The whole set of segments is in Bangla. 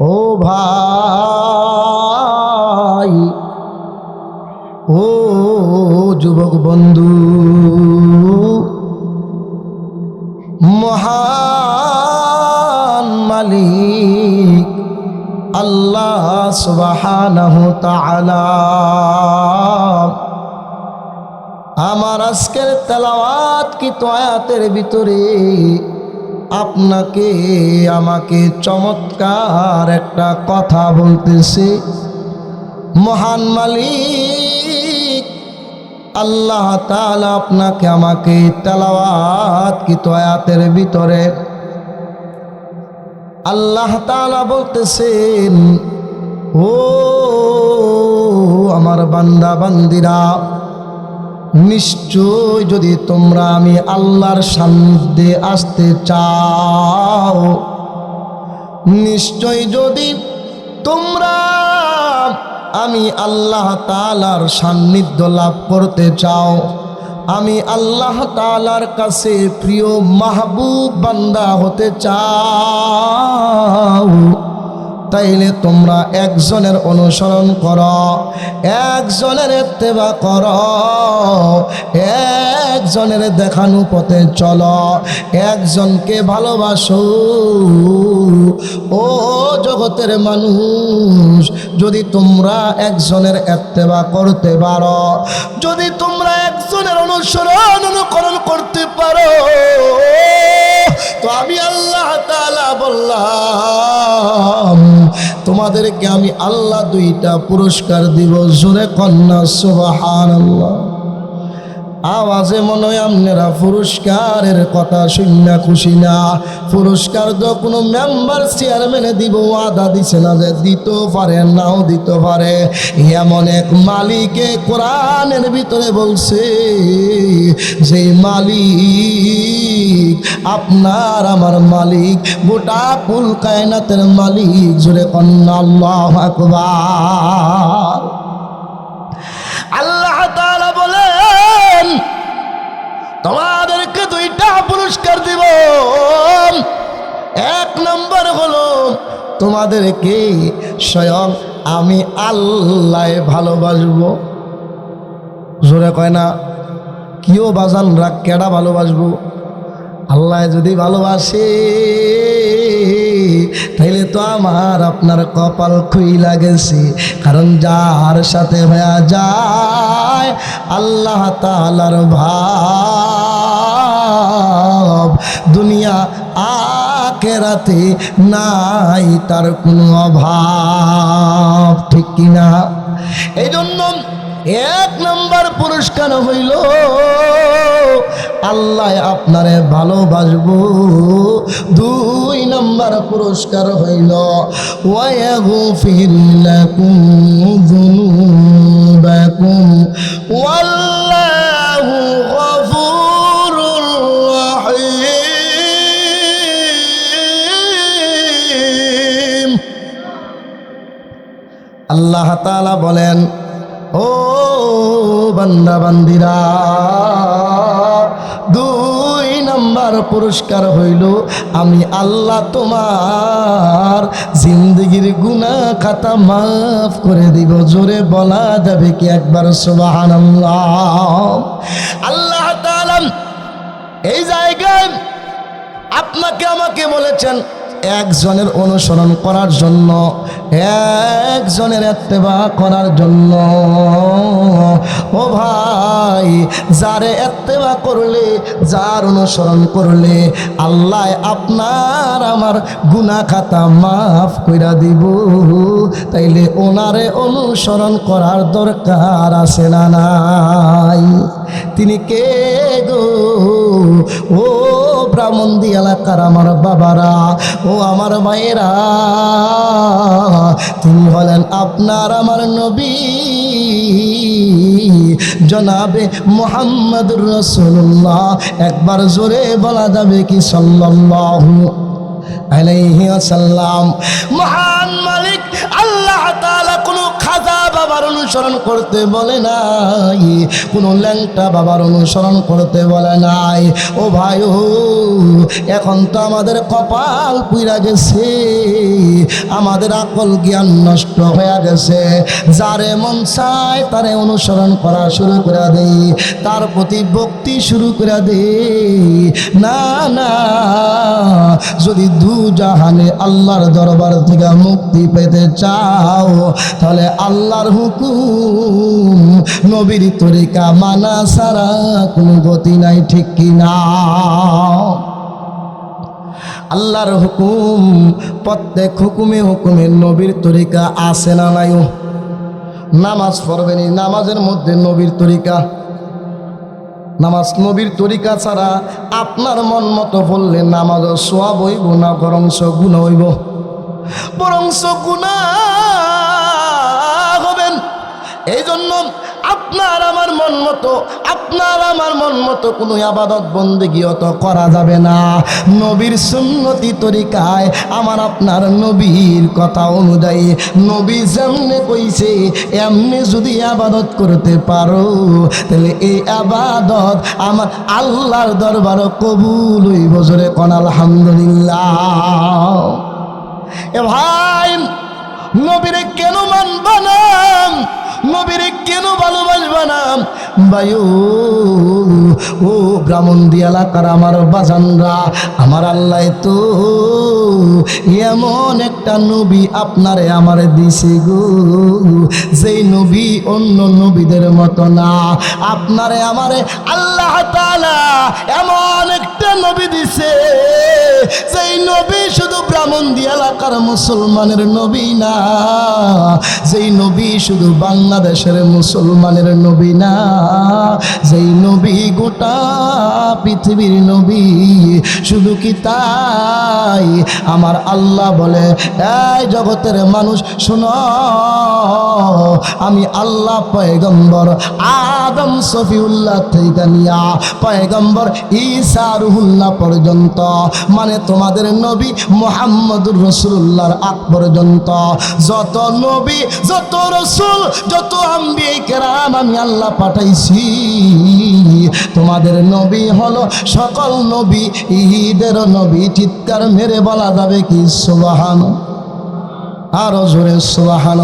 ও ভাই, ও যুবক বন্ধু, মহান মালিক আল্লাহ সুবহানাহু তাআলা, আমার আজকের তেলাওয়াত কি তো আয়াতের ভিতরে আপনাকে, আমাকে চমৎকার একটা কথা বলতেছে। মহান মালিক, আল্লাহ তাআলা আপনাকে আমাকে তেলাওয়াত কি তয়াতের ভিতরে। আল্লাহ তাআলা বলতেছেন, ও আমার বান্দা বান্দিরা নিশ্চয় যদি তোমরা আমি আল্লাহর সান্নিধ্যে আসতে চাও, নিশ্চয় যদি তোমরা আমি আল্লাহ তালার সান্নিধ্য লাভ করতে চাও, আমি আল্লাহ তালার কাছে প্রিয় মাহবুব বান্দা হতে চাও। তাইলে তোমরা একজনের অনুসরণ করো, একজনের এত্তেবা কর, একজনের দেখানো পথে চলো, একজনকে ভালোবাসো। ও জগতের মানুষ, যদি তোমরা একজনের এত্তেবা করতে পারো, যদি তোমরা একজনের অনুসরণ অনুকরণ করতে পারো তো আমি আল্লাহ তালা বললাম তোমাদেরকে আমি আল্লাহ দুইটা পুরস্কার দিব। জোরে কন্যা সুবহানাল্লাহ। আওয়াজে মনে হয় আপনারা পুরস্কারের কথা শুননা খুশি না। পুরস্কার তো কোনো মেম্বার চেয়ারম্যানে দিব আদা দিছে না যে দিতেও পারে, নাও দিতে পারে। এমন এক মালিকে কোরআনের ভিতরে বলছে, যে মালিক, আপনার আমার মালিক, গোটা কুল কায়নাতের মালিক জুড়ে কন্যা আল্লাহ আকবার। তোমাদেরকে স্বয়ং আমি আল্লাহ ভালোবাসবো। জোরে কয় না? কিও বাজান রাগ কেডা ভালোবাসবো? আল্লাহ যদি ভালোবাসে, তাইলে তো আমার আপনার কপাল খুই লাগেছে কারণ যার সাথে হয়ে যায়, আল্লাহ তালার ভাব। দুনিয়া আখেরাতে নাই তার কোনো অভাব, ঠিক কিনা এই জন্য এক নম্বর পুরস্কার হইল, আল্লাহ আপনারে ভালোবাসবো। দুই নম্বর পুরস্কার হইল ওয়াগফির লাকুম যুনুবাকুম ওয়াল্লাহু আল্লাহ তালা বলেন, ও বান্দা, বান্দিরা, দুই নাম্বার পুরস্কার হইল, আমি আল্লাহ তোমার জিন্দগির গুনা খাতা মাফ করে দিব। জোরে বলা যাবে কি একবার? সুবাহান আল্লাহ তাআলা এই জায়গায় আপনাকে আমাকে বলেছেন একজনের অনুসরণ করার জন্য, একজনের এত্তেবা করার জন্য। ও ভাই, যারে এত্তেবা করলে, যার অনুসরণ করলে, আল্লাহ আপনার আমার গুনা খাতা মাফ কইরা দিব। তাইলে ওনারে অনুসরণ করার দরকার আছে না নাই? তিনি কে গো? ও ব্রাহ্মণদি এলাকার আমার বাবারা ও আমার মায়েরা, তিনি হলেন আপনার আমার নবী। জনাবে মোহাম্মদ রসুল্লাহ একবার জোরে বলা যাবে কি সাল্লাল্লাহু আলাইহি ওয়াসাল্লাম। মহান মালিক, আল্লাহ তাআলা কোনো খাজা বাবার অনুসরণ করতে বলে নাই, কোনো ল্যাংটা বাবার অনুসরণ করতে বলে নাই। ও ভাই, ও, এখন তো আমাদের কপাল পুইরা গেছে, আমাদের আকল জ্ঞান নষ্ট হয়ে গেছে। যারে মন চায় তারে অনুসরণ করা শুরু করে দেই তার প্রতি ভক্তি শুরু করে দেই না না, যদি দু জাহানে আল্লাহর দরবার থেকে মুক্তি পেতে চাও, তাহলে আল্লাহর হুকুম নবীর তরিকা মানা ছাড়া কোনো গতি নাই, ঠিক কি না? আল্লাহর হুকুম, প্রত্যেক হুকুমে হুকুমে নবীর তরিকা আসে না নাইও? নামাজ পড়বেন নামাজের মধ্যে নবীর তরিকা নামাজ নবীর তরিকা ছাড়া আপনার মন মতো বললে নামাজ সব হইব না, বরংস গুণ হইব। বরংস গুণা হবেন। এই জন্য আপনার আমার মন মতো, আপনার আমার মন মতো কোনো আবাদত বন্দেগি অত করা যাবে না। নবীর সুন্নতি তরিকায় আমার আপনার নবীর কথা অনুযায়ী নবী যেমনে কইছে, এমনি যদি আবাদত করতে পারো, তাহলে এই আবাদত আমার আল্লাহর দরবার কবুল হইব জোরে কন আলহামদুলিল্লাহ। এ ভাই, নবীরে কেন মানবা না? নবীরে কেন ভালোবাসবা না? বায়ু ও ব্রাহ্মণ দিয়া এলাকার আমার বাজানরা? আমার আল্লাহ তো এমন একটা নবী আপনারে আমার দিছে গো। যেই নবী অন্য নবীদের মতো না। আপনারে আমারে আল্লাহ তাআলা এমন একটা নবী দিছে। যেই নবী শুধু ব্রাহ্মণ দিয়ে এলাকার মুসলমানের নবী না। যেই নবী শুধু বাংলাদেশের মুসলমানের নবী না। যেই নবী গোটা পৃথিবীর নবী, শুধু কি তাই? আমার আল্লাহ বলে, এই জগতের মানুষ, শোনো, আমি আল্লাহ পয়গম্বর আদম সফিউল্লাহ নিয়া পয়গম্বর ঈসা রুহুল্লাহ পর্যন্ত মানে তোমাদের নবী মোহাম্মদুর রসুল্লাহর আগ পর্যন্ত। যত নবী, যত রসুল, যত আমি আল্লাহ পাঠাইছি। তোমাদের নবী হলো সকল নবী, ঈদের নবী, চিৎকার মেরে বলা যাবে কি? সুবাহান আরও জোরে সুবাহান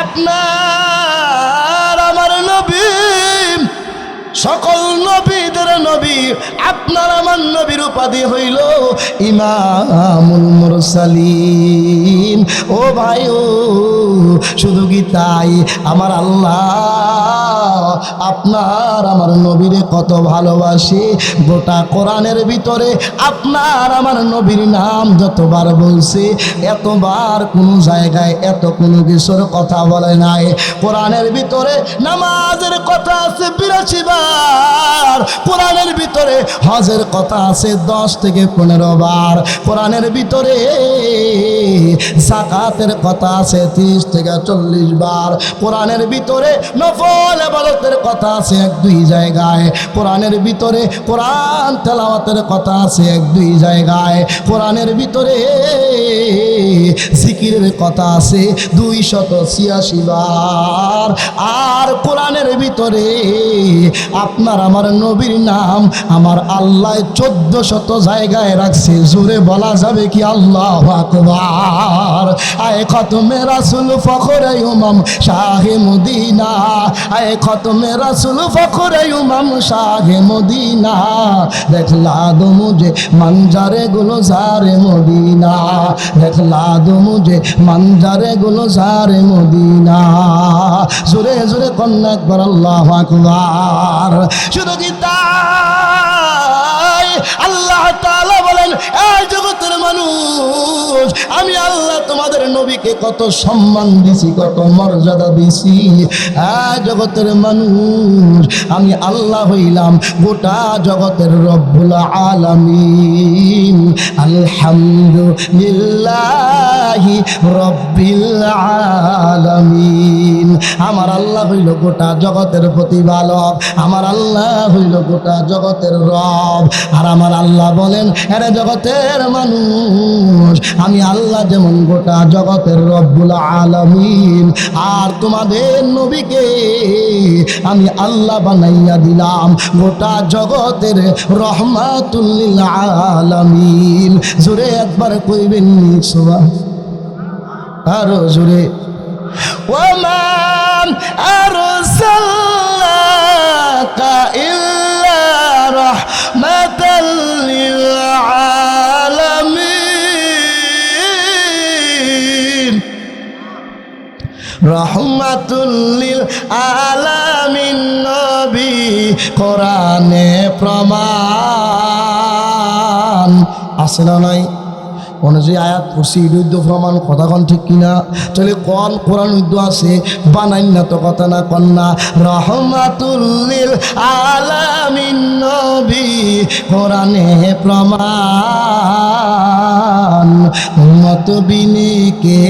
আপনার আমার নবী সকল নবীদের নবী, আপনার আমার নবীর উপাধি হইল ইমামুল মুরসালিন। ও ভাই, ও, শুধু কি তাই? আমার আল্লাহ, আপনার আমার নবীরে কত ভালোবাসি। গোটা কোরআনের ভিতরে আপনার আমার নবীর নাম যতবার বলছে, এতবার কোনো জায়গায়, এত কোনো কিছুর কথা বলে নাই। কোরআনের ভিতরে নামাজের কথা আছে, বিরাশি বার কোরআনের ভিতরে হজের কথা আছে দশ থেকে পনেরো বার। কোরআনের ভিতরে জাকাতের কথা আছে তিরিশ থেকে চল্লিশ বার। কোরআনের ভিতরে নফল আবাদতের কথা আছে এক দুই জায়গায়। কোরআনের ভিতরে কোরআন তেলাওয়াতের কথা আছে এক দুই জায়গায়। কোরআনের ভিতরে জিকিরের কথা আছে দুই শত ছিয়াশি বার। আর কোরআনের ভিতরে আপনার, আমার নবীর নাম আমার আল্লাহ চোদ্দ শত জায়গায় রাখছে। জোরে বলা যাবে কি আল্লাহ আকবার? আয় খতমে রাসুল ফখরে উমাম শাহে মদিনা। আয় খতমে রাসুল ফখরে উমাম শাহে মদিনা। দেখলা দো মুঝে মঞ্জারে গুলো সারে মদিনা। দেখলা দো মুঝে মঞ্জারে গুলো সারে মদিনা। জোরে জোরে কন্যা একবার আল্লাহ আকবার। শুধু কি তাই আল্লাহ বলেন এই আমি আল্লাহ তোমাদের নবীকে কত সম্মান দিছি, কত মর্যাদা দিছি। এই জগতের মানুষ, আমি আল্লাহ হইলাম গোটা জগতের রব্বুল আলামিন। আলহামদুলিল্লাহ রব্বিল আলামিন। আমার আল্লাহ হইল গোটা জগতের প্রতিপালক, আমার আল্লাহ হইল গোটা জগতের রব। আর আমার আল্লাহ বলেন আরে জগতের মানুষ, আমি আল্লাহ যেমন গোটা জগতের রব্বুল আলমিন, আর তোমাদের নবীকে আমি আল্লাহ বানাইয়া দিলাম গোটা জগতের রহমাতুল্লিল আলমিন। জোরে একবার কইবেন নি সুবহান আরও জোরে। ওমান আরসালনাকা ইল্লা রাহমাতাল রহমাতুল্লিল আলামিন নবী কোরআনে প্রমাণ। আছে না নাই? অনুযায়ী আয়াত পড়ছি ইদুদ্দ প্রমাণ কথা কন ঠিক কিনা? চলে কন কোরআন উদ্দ আছে বানাই না তো কথা না কন্যা রহমাতুল্লিল আলামিন নবী, কোরআনে প্রমাণ। উম্মত বিনে কে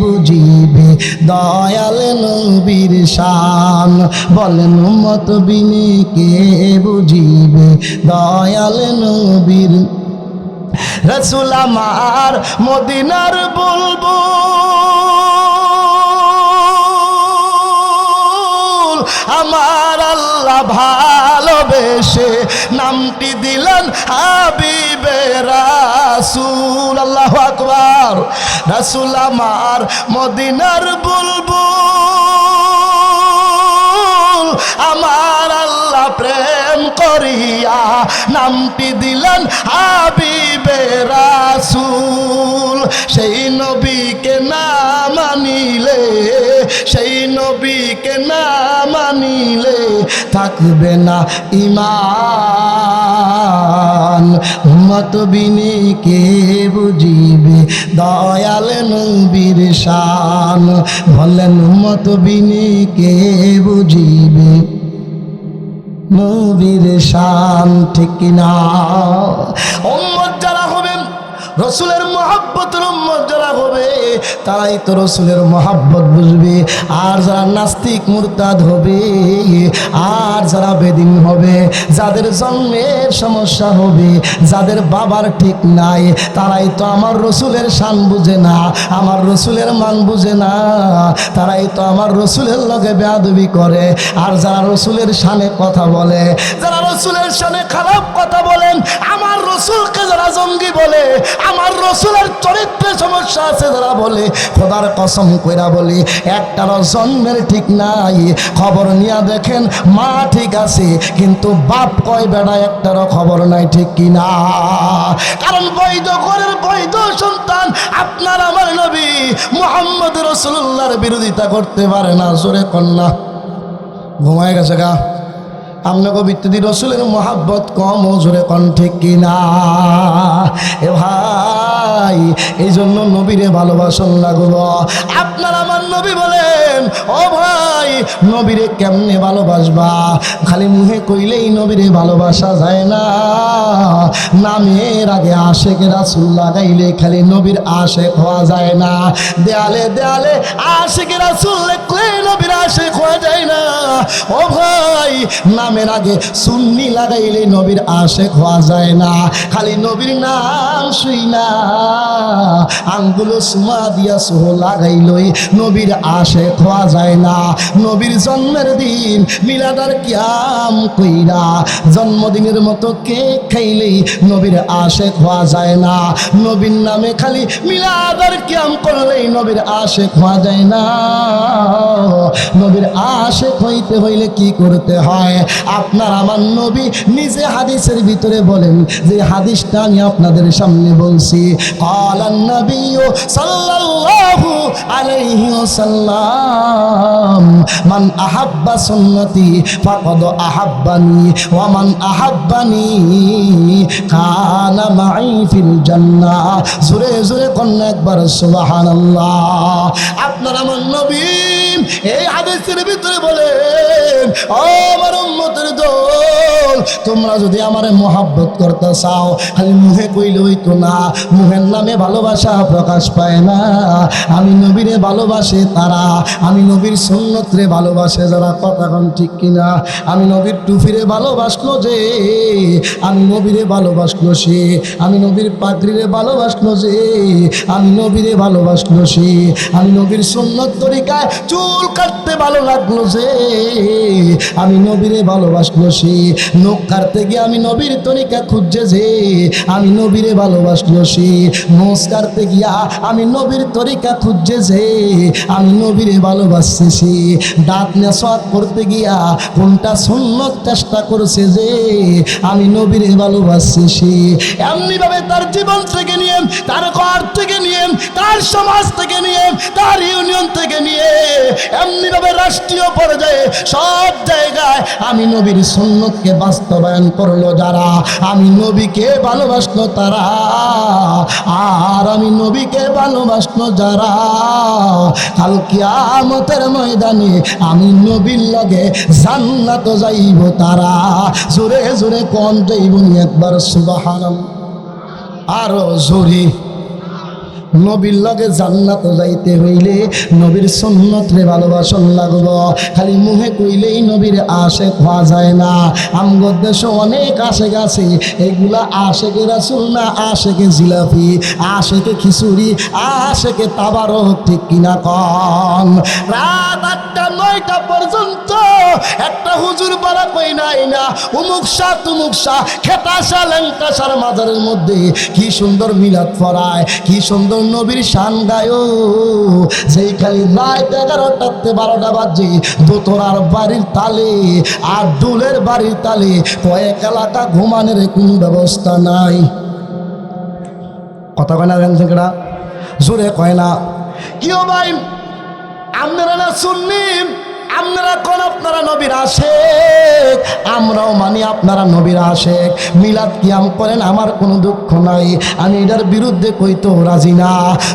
বুঝিবে দয়াল নবীর শান। বলেন উম্মত বিনে কে বুঝিবে দয়াল নবীর রসুল আমার মদিনার বুলবুল, আমার আল্লাহ ভালোবেসে নামটি দিলেন হাবিবে রাসুল, আল্লাহ আকবার। রাসুল আমার মদিনার বুলবুল করিয়া নামটি দিলেন হাবিবে রাসুল। সেই নবীকে না মানিলে, সেই নবীকে না মানিলে থাকবে না ইমান উম্মত বিনে কে বুঝিবে? দয়াল নবীর শান। বলেন বিনে কে বুঝিবে? নবীর শান ঠিক না রসুলের মহাব্বতের উম্মত যারা হবে, তারাই তো রসুলের মহাব্বত বুঝবে। আর যারা নাস্তিক, মুরতাদ হবে, আর যারা বেদিন হবে, যাদের জন্মের সমস্যা হবে, যাদের বাবার ঠিক নাই, তারাই তো আমার রসুলের শান বুঝে না, আমার রসুলের মান বুঝে না, তারাই তো আমার রসুলের লগে বেয়াদবি করে। আর যারা রসুলের শানে কথা বলে, যারা রসুলের শানে খারাপ কথা বলেন, আমার রসুলকে যারা জঙ্গি বলে আমার রসুলের চরিত্রে সমস্যা আছে, যারা বলে, খোদার কসম কইরা বলি, একটারও জন্মের ঠিক নাই। খবর নিয়ে দেখেন, মা ঠিক আছে, কিন্তু বাপ কয়, বেড়া, একটারও খবর নাই, ঠিক কিনা? কারণ বৈধ ঘরের বৈধ সন্তান আপনার আমার নবী মোহাম্মদ রসুল্লাহর বিরোধিতা করতে পারে না, জোরে কন্যা। ঘুমায় গেছে গা? আপনাকে বিত্তদি রসুলের মহাব্বত কম জোরে কণ্ঠে কিনা এ ভাই এই জন্য নবীরে ভালোবাসন লাগল। আপনার আমার নবী বলেন, ও নবীরে কেমনে ভালোবাসবা? খালি মুহে কইলেই নবীরে ভালোবাসা যায় না। নামের আগে আশেক রাসুল লাগাইলে খালি নবীর আশেক হওয়া যায় না। দেয়ালে দেয়ালে আশেক রাসুল লেখলে নবীর আশেক হওয়া যায় না। ও ভাই, নামের আগে সুন্নি লাগাইলে নবীর আশেক হওয়া যায় না। খালি নবীর নাম শুই না। আঙ্গুলো সুমা দিয়া সোহ লাগাইলই নবীর আশেক হওয়া যায় না। নবীর জন্মের দিন মিলাদার কিয়াম কইরা জন্মদিনের মতো কেক খাইলেই নবীর আশে হওয়া যায় না। নবীর নামে খালি মিলাদার কিয়াম করলেই নবীর আশেক হওয়া যায় না। নবীর আশেক হইতে হইলে কি করতে হয়? আপনার আমার নবী নিজে হাদিসের ভিতরে বলেন যে, হাদিসটা আমি আপনাদের সামনে বলছি। কালান নবী সাল্লাল্লাহু আলাইহি ওয়াসাল্লাম, মান আহাব্বা সুন্নতি ফাকাদ আহাব্বানি ওয়া মান আহাব্বানি কানা মাই ফিল জান্নাহ জোরে জোরে কন্যা একবার, সুবহানাল্লাহ। আপনার আমার নবী এই হাদিসের ভিতরে বলেন আমার উম্মতের দল, তোমরা যদি আমারে মোহাব্বত করতে চাও, খালি মুখে কইলে হইতো না, মুখের নামে ভালোবাসা প্রকাশ পায় না। আমি নবীরে ভালোবাসে তারা, আমি নবীর সুন্নতরে ভালোবাসে যারা, কথা কন ঠিক কিনা? আমি নবীর টুফিরে ভালোবাসলো যে, আমি নবীরে ভালোবাসলো সে, আমি নবীর পাগড়িরে ভালোবাসলো যে, আমি নবীরে ভালোবাসলো সে, আমি নবীর সুন্নত তরিকায় চুল কাটতে ভালো লাগল যে, আমি নবীরে ভালোবাসলো সে। নখ কাটতে গিয়ে আমি নবীর তরিকা খুঁজছে যে, আমি নবীরে ভালোবাসলো সে। মোষ কাটতে গিয়া আমি নবীর তরিকা খুঁজছে যে, আমি নবীরে ভালোবাসছে সে। দাঁত নেশাত করতে গিয়া কোনটা সুন্নত চেষ্টা করছে যে, আমি নবীরে ভালোবাসছি সে। এমনি ভাবে তার জীবন থেকে নিয়ে তার ঘর থেকে নিয়ে তার সমাজ থেকে নিয়ে তার ইউনিয়ন থেকে নিয়ে এমনি ভাবে রাষ্ট্রীয় পর্যায়ে। সব জায়গায় আমি নবীর সুন্নতকে বাস্তবায়ন করল যারা? আমি নবীকে ভালোবাসলো তারা। আর আমি নবীকে ভালোবাসলো যারা? কাল কিয়ামতের ময়দানে আমি নবীর লগে জান্নাত যাইব তারা। জোরে জোরে কোন যাইব একবার, সুবহানাল্লাহ। আরও জোরে। নবীর লগে জান্নাত যাইতে হইলে নবীর সুন্নত রে ভালোবাসন লাগব। খালি মুহে কইলেই নবীর আশে হওয়া যায় না। আমগর দেশে অনেক আশে গেছে এগুলা আশেকে রাসুল না আশেকে জিলাপি? আশেকে খিচুড়ি, আশেকে তাবারও ঠিক কিনা কন? রাত আটটা, নয়টা পর্যন্ত একটা হুজুর বলা কই নাই না? উমুক সা তুমুক ল্যাংটাসার মাজারের মধ্যে কি সুন্দর মিলাদ পড়ায়, কি সুন্দর নবীর শান গায়। যেই খালি রাত এগারোটাতে বারোটা বাজে দোতরার বাড়ির তালে আর ডুলের বাড়ির তালে কয়েক এলাকা ঘুমানোর কোনো ব্যবস্থা নাই। কথা কয় না রেঞ্জেকড়া জোরে কয় না। কিও ভাই, আপনারা না শুননি আপনারা কোন আপনারা নবীর আশেক? আমরাও মানি আপনারা নবীর আশেক। মিলাদ কিয়াম করেন, আমার কোনো দুঃখ নাই। আমি এটার বিরুদ্ধে কইতো রাজি না।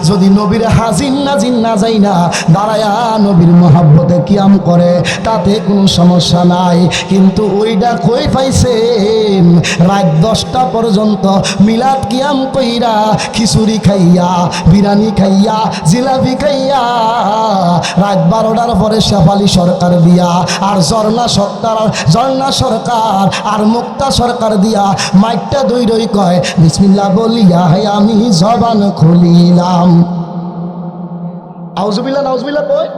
যদি নবীর হাজিন না জিন না যাই না, দাঁড়ায়া নবীর মহাব্বতে কিয়াম করে, তাতে কোনো সমস্যা নাই। কিন্তু ওইটা কই পাইছেন? রাত দশটা পর্যন্ত মিলাদ কিয়াম কইরা খিচুড়ি খাইয়া, বিরিয়ানি খাইয়া, জিলাপি খাইয়া, রাত বারোটার পরে শেফালি সরকার দিয়া, আর ঝর্ণা সরকার ঝর্ণা সরকার, আর মুক্তা সরকার দিয়া মাইকটা দুই রই কয় বিসমিল্লা বলিয়া হে আমি জবান খুলিলাম। আউজুবিল্লা নাউজবিল্লা কয়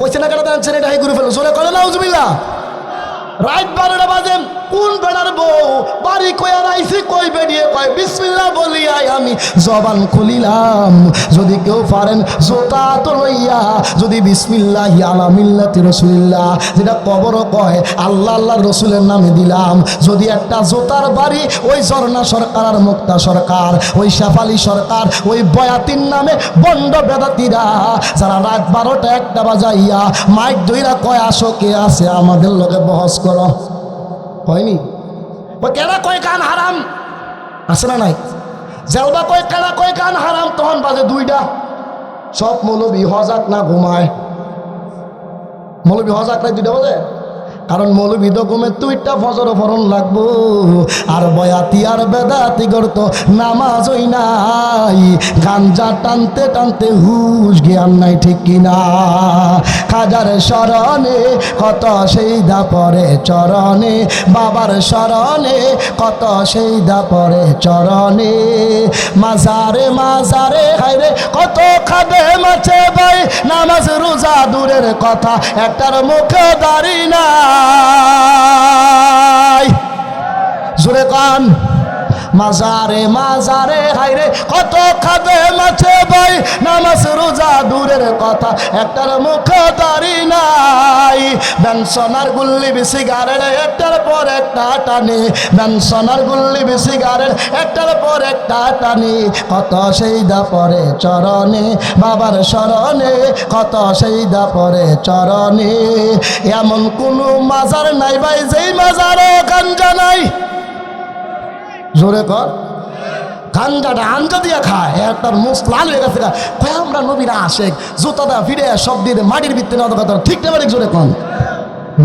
কইছে না কেন আনছেন? এটা হাই গুরু ফেলো। জোরে করে নাউজুবিল্লা রাত বারোটা বাজে, কোন বেড়ার বউ? বাড়ি কয়ার আইসি কই বেরিয়ে কয় বিসমিল্লা বলিয়াই আমি জবান খুলিলাম। যদি কেউ পারেন, জোতা তো লইয়া, যদি বিসমিল্লাহ আলা মিল্লাতি রসুলিল্লাহ যেটা কবর কয়, আল্লাহ আল্লাহ রসুলের নামে দিলাম। যদি একটা জোতার বাড়ি, ওই ঝর্ণা সরকার আর মুক্তা সরকার, ওই শেফালি সরকার, ওই বয়াতির নামে বন্ড বেদাতিরা, যারা রাত বারোটা একটা বাজাইয়া মাইক দইরা কয়, আসো কে আছে আমাদের লগে বহস করো। হয়নি? ওই কেনা কয় কান হারাম? আছে না নাই? জেলবা কয় কেনা কয় কান হারাম, তখন বাজে দুইটা। সব মৌলবী হজাক না ঘুমায়? মৌলবী হজাক নাই দুইটা বাজে? কারণ মৌলবী দকুমে তুইটা ফজর ফরন লাগবো। আর বয়াতি আর বেদাতি করতো নামাজই নাই। গাঞ্জা টানতে টানতে হুশ জ্ঞান নাই ঠিক কিনা। খাজার স্মরণে কত সেই দা পরে চরণে। বাবার স্মরণে কত সেই দা পরে চরণে। মাজারে মাজারে হাইরে কত খাবে মাছে ভাই। নামাজ রোজা দূরের কথা, একটার মুখে দাঁড়ি নাই। জোরে কান। মাজারে মাজারে হাইরে কত খাবে মাছে ভাই? নামাজ রোজা দূরে দূরের কথা, একটার মুখে দাড়ি নাই। বেনসনার গুল্লি বেশি গারের একটার পর একটা টানে। বেনসনার গুল্লি বেশি গারের একটার পর একটা টানি। কত সেই দা পরে চরণে, বাবার স্মরণে কত সেই দা পরে চরণে। এমন কোনো মাজার নাই ভাই, যেই মাজারে গাঞ্জা নাই। জোরে কর। গাঞ্জাটা আঞ্জা দিয়ে খায় তার মুখ লাল হয়ে গেছে। কয়, আমরা নবীরা আশেক জুতাটা ফিরে সব দিয়ে মাটির ভিত্তি না ঠিক না জোরে কন।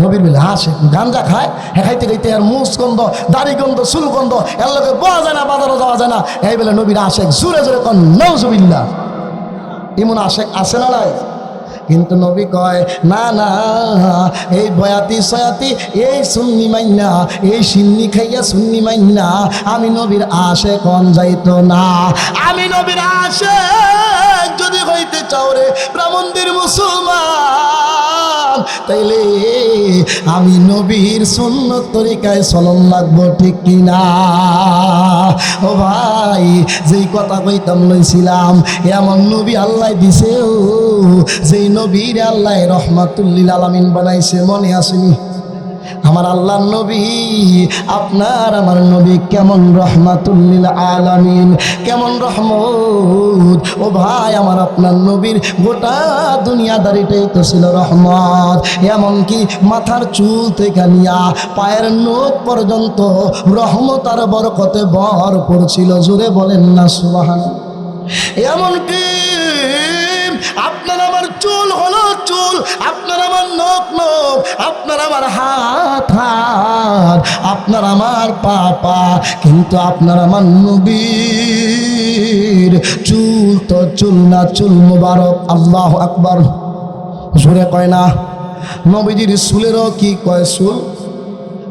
নবীর বিলে আসে গাঞ্জা খায় হ্যাঁ খাইতে আর মুস গন্ধ, দাড়ি গন্ধ, চুল গন্ধ, এর লোকে পাওয়া যায় না, বাজারও যাওয়া যায় না। এই বেলে নবীর আশেক জোরে জোরে কন নৌজবিল্লা এমন আশেক আসে না নাই? কিন্তু নবী কয়, না না, এই বয়াতি সয়াতি, এই সুন্নি মাইনা এই সিন্নি খাইয়া সুন্নি মাইনা আমি নবীর আশে কন যাইত না। আমি নবীর আশে যদি হইতে চাও রে, ব্রাহ্মণদের মুসলমান তাইলে আমি নবীর সুন্নত তরিকায় চলন লাগবো ঠিক কিনা? ও ভাই, যেই কথা কইতাম লইছিলাম, এমন নবী আল্লাহ দিছেও, যেই নবীর আল্লাহ রহমাতুল্লিল আলামিন বানাইছে, মনে আসেনি? আমার আল্লাহ নবী, আপনার আমার নবী কেমন রহমাতুল্লিল আলামিন, কেমন রহমত? ও ভাই, আমার আপনার নবীর গোটা দুনিয়াদারিটাই তো ছিল রহমত। এমনকি মাথার চুল থেকে নিয়া পায়ের নোখ পর্যন্ত রহমত আর বরকতে বর পড়ছিল জোরে বলেন না সুবাহান এমনকি আপনার চুল হলো চুল, আপনার আমার নখ নখ, আপনার আমার হাত হাত, আপনার আমার পা পা কিন্তু আপনার আমার নবীর চুল তো চুল না, চুল মুবারক, আল্লাহ আকবার। জোরে কয় না, নবীজির চুলেরও কি কয় চুল?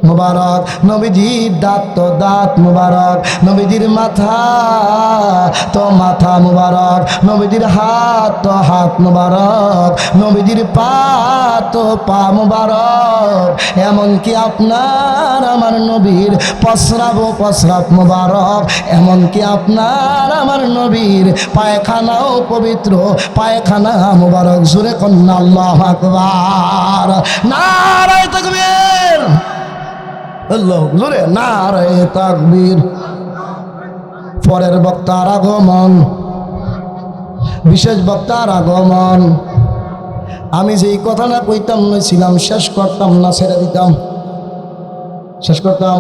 মুবারক। নবীজির দাঁত তো দাঁত মুবারক। নবীজির মাথা তো মাথা মুবারক। নবীজির হাত তো হাত মুবারক। নবীজির পা তো পা মুবারক। এমনকি আপনার আমার নবীর প্রস্রাব প্রস্রাব মুবারক। এমনকি আপনার আমার নবীর পায়খানাও পবিত্র পায়খানা মুবারক। জুড়ে কন্যা, আল্লাহ আকবার। নারায় তাকবীর। আল্লাহ জোরে না রে তাকবীর। পরের বক্তার আগমন, বিশেষ বক্তার আগমন। আমি যেই কথাটা কইতাম ছিলাম, শেষ করতাম না, ছেড়ে দিতাম। শেষ করতাম।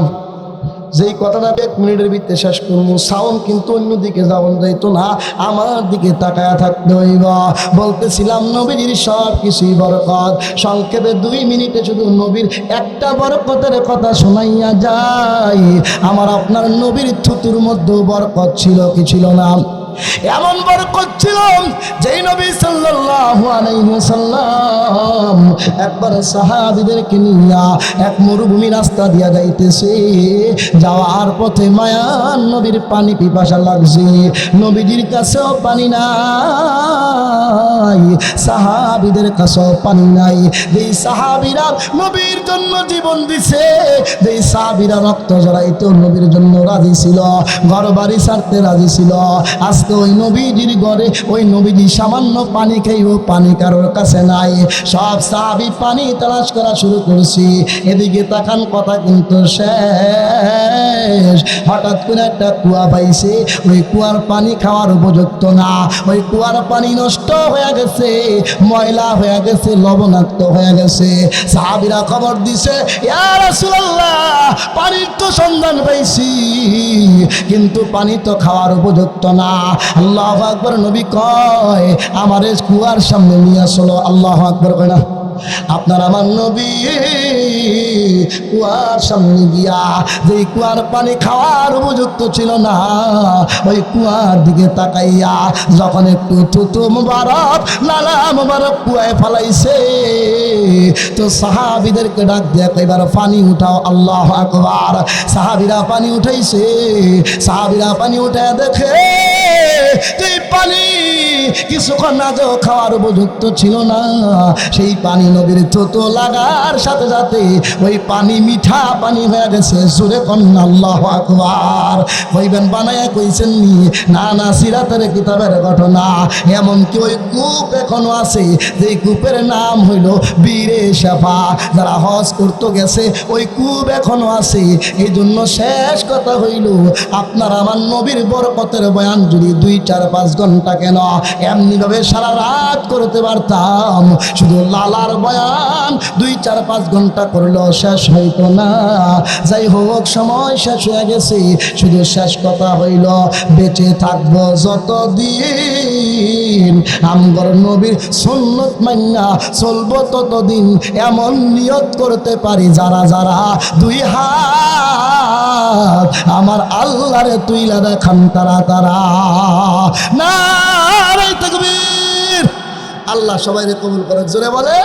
যেই কথাটা এক মিনিটের ভিতরে শেষ করব, সাউন্ড কিন্তু অন্যদিকে যাওয়ান যাইতো না, আমার দিকে তাকায়া থাকতে হইব। বলতেছিলাম নবীর সব কিছুই বরকত। সংক্ষেপে দুই মিনিটে শুধু নবীর একটা বরকতের কথা শোনাইয়া যায়। আমার আপনার নবীর থুতুর মধ্যেও বরকত ছিল কি ছিল না? এমন বরকত করছিলাম যেই নবী সাল্লাল্লাহু আলাইহি ওয়াসাল্লাম একবার সাহাবীদেরকে নিয়া এক মরুভূমি রাস্তা দিয়া যাইতেছে। যাওয়ার পথে মায়ান নবীর পানি পিপাসা লাগছে। নবীজির কাছেও পানি নাই। সাহাবীদের কাছেও পানি নাই। যেই সাহাবীরা নবীর জন্য জীবন দিছে, যেই সাহাবীরা রক্ত জড়াইতে নবীর জন্য রাজি ছিল ঘর বাড়ি ছাড়তে রাজি ছিল। আজকে ওই নবীজির ঘরে ওই নবীজি সামান্য পানি খাইও পানি কারোর কাছে নাই। সব সাহাবি পানি তালাশ করা শুরু করছি। এদিকে তাকান কথা কিন্তু শেষ। হঠাৎ করে একটা কুয়া পাইছে, ওই কুয়ার পানি খাওয়ার উপযুক্ত না। ওই কুয়ার পানি নষ্ট হয়ে গেছে। ময়লা হয়ে গেছে, লবণাক্ত হয়ে গেছে। সাহাবিরা খবর দিছে পানির তো সন্ধান পাইছি, কিন্তু পানি তো খাওয়ার উপযুক্ত না। আল্লাহ আকবর, নবী কয়, আমার কুয়ার সামনে নিয়ে আসলো। আল্লাহ আকবর কয় না। আপনার আমার নবী কুয়ার সামনে গিয়া যে কুয়ার পানি খাওয়ার উপযুক্ত ছিল না, ওই কুয়ার দিকে তাকাইয়া যখন একটু থুতু মুবারক লালা মুবারক কুয়ায় ফালাইছে, তো সাহাবিদেরকে ডাক দিয়ে এবার পানি উঠাও, আল্লাহ আকবার। সাহাবিরা পানি উঠাইছে, সাহাবিরা পানি উঠে দেখে যে পানি কিছুক্ষণ আজও খাওয়ার উপযুক্ত ছিল না, সেই পানি নবীর থুতো লাগার সাথে সাথে ওই পানি মিঠা পানি হয়ে গেছে। সুরে কন্যা আল্লাহ আকবার। কইবেন, বানায় কইছেন নি? না না, সিরাতের কিতাবের ঘটনা। এমনকি ওই কূপ এখনও আছে যে কূপের নাম হইল বীরে শেফা। যারা হজ করতে গেছে, ওই কূপ এখনও আছে। এই জন্য শেষ কথা হইল, আপনার আমার নবীর বরকতের বয়ান যদি দুই, চার, পাঁচ ঘণ্টা কেন? এমনিভাবে সারা রাত করতে পারতাম। শুধু লালার বয়ান। দুই, চার, পাঁচ ঘণ্টা করলেও শেষ হইতো না। যাই হোক, সময় শেষ হয়ে গেছে। শুধু শেষ কথা হইল, বেঁচে থাকব যতদিন। আমগর নবীর সুন্নত মান্না চলবো ততদিন। এমন নিয়ত করতে পারি যারা যারা দুই হাত আমার আল্লাহরে তুইলা দেখান তারা তারা। না আল্লাহ সবাই কবুল করে জোরে বলে